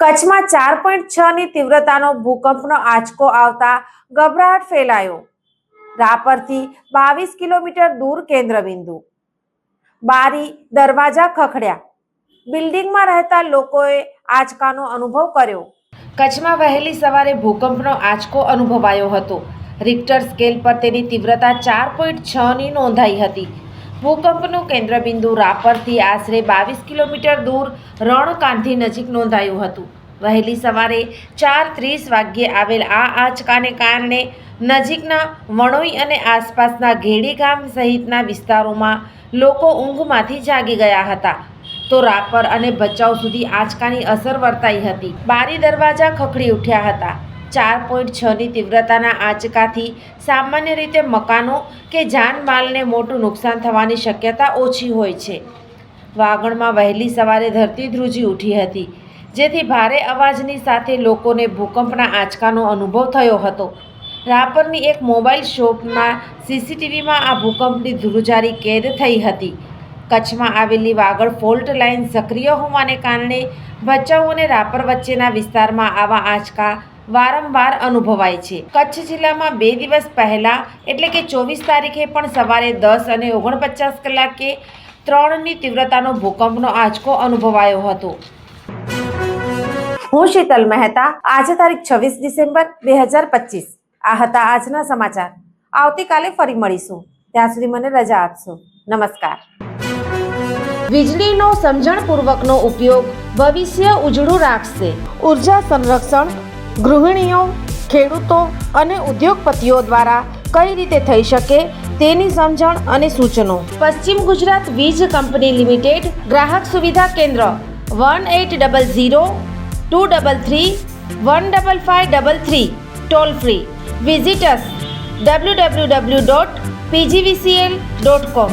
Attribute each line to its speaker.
Speaker 1: કચ્છમાં ચાર પોઈન્ટ છ ની તીવ્રતાનો ભૂકંપનો આંચકો આવતા ગભરાટ ફેલાયો. રાપરથી બાવીસ કિલોમીટર દૂર કેન્દ્રબિંદુ. બારી દરવાજા ખખડ્યા. બિલ્ડિંગમાં રહેતા લોકોએ આંચકાનો અનુભવ કર્યો. કચ્છમાં વહેલી સવારે ભૂકંપનો આંચકો અનુભવાયો હતો. રિક્ટર સ્કેલ પર તેની તીવ્રતા ચાર પોઈન્ટ છ ની નોંધાઈ હતી. ભૂકંપનું કેન્દ્રબિંદુ રાપરથી આશરે બાવીસ કિલોમીટર દૂર રણકાંધી નજીક નોંધાયું હતું. વહેલી સવારે ચાર ત્રીસ વાગ્યે આવેલ આ આંચકાને કારણે નજીકના વણોઈ અને આસપાસના ઘેડી ગામ સહિતના વિસ્તારોમાં લોકો ઊંઘમાંથી જાગી ગયા હતા. તો રાપર અને ભચાઉ સુધી આંચકાની અસર વર્તાઈ હતી. બારી દરવાજા ખખડી ઉઠ્યા હતા. ચાર પોઈન્ટ છની તીવ્રતાના આંચકાથી સામાન્ય રીતે મકાનો કે જાનમાલને મોટું નુકસાન થવાની શક્યતા ઓછી હોય છે. વાગણમાં વહેલી સવારે ધરતી ધ્રુજી ઉઠી હતી, જેથી ભારે અવાજની સાથે લોકોને ભૂકંપના આંચકાનો અનુભવ થયો હતો. રાપરની એક મોબાઈલ શોપમાં સીસીટીવીમાં આ ભૂકંપની ધ્રુજારી કેદ થઈ હતી. કચ્છમાં આવેલી વાગડ ફોલ્ટ લાઇન સક્રિય હોવાને કારણે ભચાઉ અને રાપર વચ્ચેના વિસ્તારમાં આવા આંચકા વારંવાર અનુભવાય છે. કચ્છ જિલ્લામાં બે દિવસ પહેલા એટલે કે ચોવીસ તારીખે પણ સવારે દસ અને ઓગણપચાસ કલાકે ત્રણની તીવ્રતાનો ભૂકંપનો આંચકો અનુભવાયો હતો. હું શીતલ મહેતા આજે તારીખ છવ્વીસ ડિસેમ્બર બે હજાર પચીસ. આ હતા આજના સમાચાર. આવતીકાલે ફરી મળીશું. ત્યાં સુધી મને રજા આપશો. નમસ્કાર. વીજળીનો સમજણપૂર્વકનો ઉપયોગ ભવિષ્ય ઉજળું રાખશે. ઊર્જા સંરક્ષણ ગૃહિણીઓ, ખેડૂતો અને ઉદ્યોગપતિઓ દ્વારા કઈ રીતે થઈ શકે તેની સમજણ અને સૂચનો. પશ્ચિમ ગુજરાત વીજ કંપની લિમિટેડ ગ્રાહક સુવિધા કેન્દ્ર one eight double zero two double three one double five double three toll free. Visitors W W W dot PGVCL dot com